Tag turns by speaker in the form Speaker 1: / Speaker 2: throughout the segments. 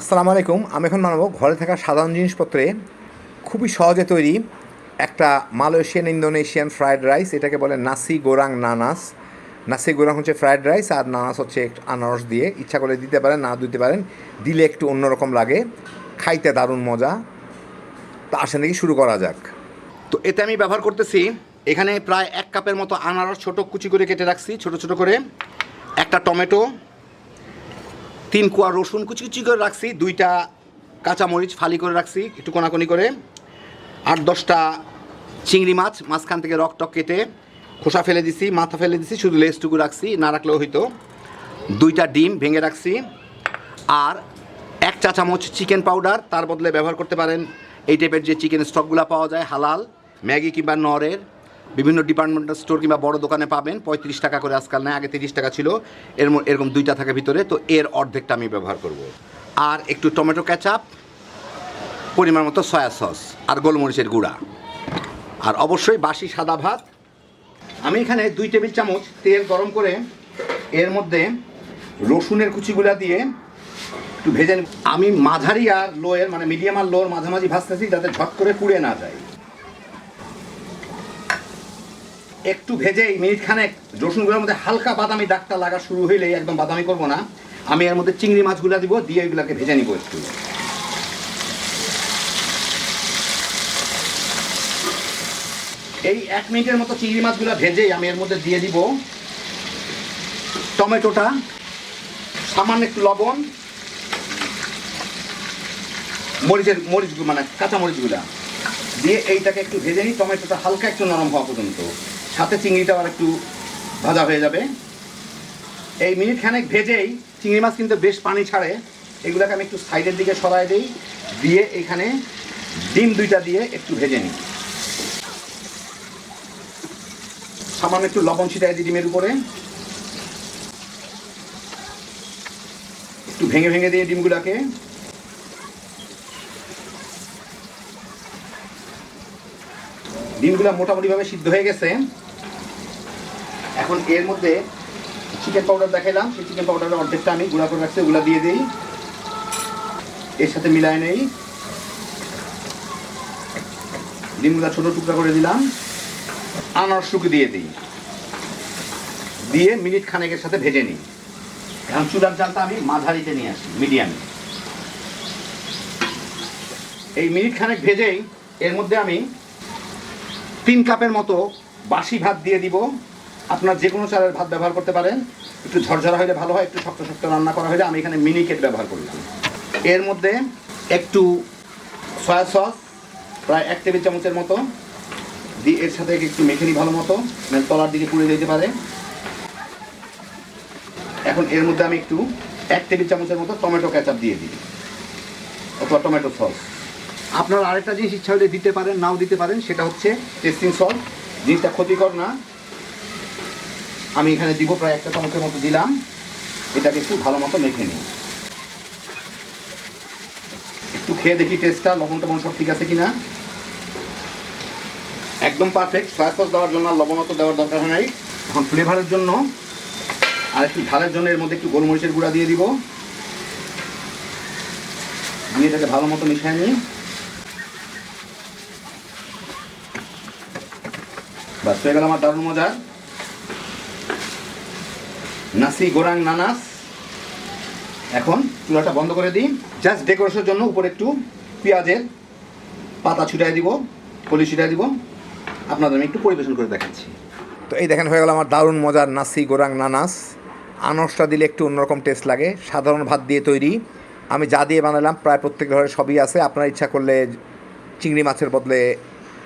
Speaker 1: আসসালামু আলাইকুম। আমি এখন বানাবো ঘরে থাকা সাধারণ জিনিসপত্রে খুবই সহজে তৈরি একটা মালয়েশিয়ান, ইন্দোনেশিয়ান ফ্রায়েড রাইস। এটাকে বলে নাসি গোরাং নানাস। নাসি গোরাং হচ্ছে ফ্রায়েড রাইস আর নানাস হচ্ছে একটু আনারস দিয়ে। ইচ্ছা করে দিতে পারেন, না দিতে পারেন, দিলে একটু অন্যরকম লাগে। খাইতে দারুণ মজা। তো আসেন দেখি শুরু করা যাক। তো এতে আমি ব্যবহার করতেছি এখানে প্রায় এক কাপের মতো আনারস ছোটো কুচি করে কেটে রাখছি, ছোট ছোট করে। একটা টমেটো তিন কোয়া রসুন কুচি কুচি করে রাখছি, দুইটা কাঁচামরিচ ফালি করে রাখছি, একটু কোনাকুনি করে আট দশটা চিংড়ি মাছ, মাঝখান থেকে রক টক কেটে খোসা ফেলে দিছি, মাথা ফেলে দিছি, শুধু লেজটুকু রাখছি, না রাখলেও হইতো। দুইটা ডিম ভেঙে রাখছি, আর এক চা চামচ চিকেন পাউডার, তার বদলে ব্যবহার করতে পারেন, এই টাইপের যে চিকেন স্টকগুলো পাওয়া যায়, হালাল, ম্যাগি কিংবা নরের বিভিন্ন ডিপার্টমেন্টাল স্টোর কিংবা বড় দোকানে পাবেন। পঁয়ত্রিশ টাকা করে আজকাল নেয়, আগে তিরিশ টাকা ছিল। এর এরকম দুইটা থাকে ভিতরে, তো এর অর্ধেকটা আমি ব্যবহার করব। আর একটু টমেটো ক্যাচাপ পরিমাণ মতো সয়া সস আর গোলমরিচের গুঁড়া। আর অবশ্যই বাসি সাদা ভাত। আমি এখানে দুই টেবিল চামচ তেল গরম করে এর মধ্যে রসুনের কুচিগুলা দিয়ে একটু ভেজে আমি মাঝারি আর লোয়ের মানে মিডিয়াম আর লোর মাঝামাঝি ভাজতেছি যাতে ঝট করে পুড়ে না যায়। একটু ভেজেই মিনিট খানেক রসুনগুলোর মধ্যে হালকা বাদামি দাগটা লাগা শুরু হইলেই একদম বাদামি করব না। আমি এর মধ্যে চিংড়ি মাছগুলো দিব, দিয়ে এগুলোকে ভেজে নিব একটু। এই এক মিনিটের মতো চিংড়ি মাছগুলো ভেজেই আমি এর মধ্যে দিয়ে দিব টমেটোটা, সামান্য একটু লবণ, মরিচের মরিচ মানে কাঁচা মরিচগুলা দিয়ে এইটাকে একটু ভেজে নিই, টমেটোটা হালকা একটু নরম হওয়া পর্যন্ত। সাথে চিংড়িটা আবার একটু ভাজা হয়ে যাবে। এই মিনিট খানেক ভেজেই চিংড়ি মাছ কিন্তু বেশ পানি ছাড়ে। এগুলোকে আমি একটু সাইডের দিকে সরাই দিই, দিয়ে এখানে ডিম দুইটা দিয়ে একটু ভেজে নিই। সামান্য একটু লবণ ছিটাই দিই ডিমের উপরে। একটু ভেঙে ভেঙে দিয়ে ডিমগুলোকে। ডিমগুলো মোটামুটিভাবে সিদ্ধ হয়ে গেছে। এখন এর মধ্যে চিকেন পাউডার দেখাইলাম। সেই চিকেন পাউডারের অর্ধেকটা আমি গুঁড়া করে রাখছি, ওগুলো দিয়ে দিই। এর সাথে মিলায় নেই। ডিমগুলা ছোট টুকরা করে দিলাম। আনারসটুকু দিয়ে দিই। দিয়ে মিনিট খানেকের সাথে ভেজে নিই। এখন চুলার জালটা আমি মাঝারিতে নিয়ে আসি, মিডিয়ামে। এই মিনিট খানেক ভেজেই এর মধ্যে আমি তিন কাপের মতো বাসি ভাত দিয়ে দিব। আপনার যে কোনো চালের ভাত ব্যবহার করতে পারেন। একটু ঝরঝরা হলে ভালো হয়, একটু শক্ত শক্ত রান্না করা হলে আমি এখানে মিনিকেট ব্যবহার করলাম। এর মধ্যে একটু সয়া সস প্রায় এক টেবিল চামচের মতো। দিয়ে এর সাথে একটু মেখে নিই ভালো মতো মানে তলার দিকে পুড়ে যেতে পারে। এখন এর মধ্যে আমি একটু এক টেবিল চামচের মতো টমেটো ক্যাচাপ দিয়ে দিই, অথবা টমেটো সস আপনার আরেকটা জিনিস ইচ্ছা হলে দিতে পারেন, নাও দিতে পারেন, সেটা হচ্ছে টেস্টিং সল্ট জিনিসটা ক্ষতিকর না। আমি এখানে দিব প্রায় একটা চামচের মতো দিলাম। এটাকে একটু ভালো মতো মেখে নিই। একটু খেয়ে দেখি টেস্টটা লবণ টবণ সব ঠিক আছে কিনা? একদম পারফেক্ট সয়া সস দেওয়ার জন্য লবণ অত দেওয়ার দরকার হয় নাই। এখন ফ্লেভারের জন্য আর একটু ঝালের জন্য এর মধ্যে একটু গোলমরিচের গুঁড়া দিয়ে দিব। দিয়ে এটাকে ভালো মতো মিশিয়ে নিই। বাস হয়ে গেল আমার দারুণ মজার। নাসি গোরাং নানাস। এখন চুলাটা বন্ধ করে দিই। জাস্ট ডেকোরেশনের জন্য উপরে একটু পেঁয়াজের পাতা ছুটাই দিব, কলি ছিটাই দিব। আপনাদের আমি একটু পরিবেশন করে দেখাচ্ছি। তো এই দেখেন হয়ে গেল আমার দারুণ মজার নাসি গোরাং নানাস। আনারসটা দিলে একটু অন্যরকম টেস্ট লাগে। সাধারণ ভাত দিয়ে তৈরি। আমি যা দিয়ে বানালাম, প্রায় প্রত্যেক ঘরে সবই আছে। আপনার ইচ্ছা করলে চিংড়ি মাছের বদলে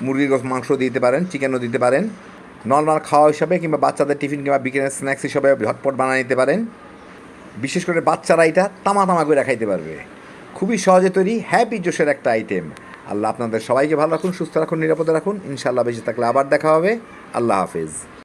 Speaker 1: মুরগির মাংস দিতে পারেন, চিকেনও দিতে পারেন। নর্মাল খাওয়া হিসাবে কিংবা বাচ্চাদের টিফিন কিংবা বিকেলের স্ন্যাক্স হিসাবে ঝটপট বানিয়ে নিতে পারেন। বিশেষ করে বাচ্চারা এটা তামা তামা করে খাইতে পারবে। খুবই সহজে তৈরি হ্যাপি জোশের একটা আইটেম আল্লাহ আপনাদের সবাইকে ভালো রাখুন, সুস্থ রাখুন, নিরাপদে রাখুন। ইনশাআল্লাহ বেঁচে থাকলে আবার দেখা হবে। আল্লাহ হাফেজ।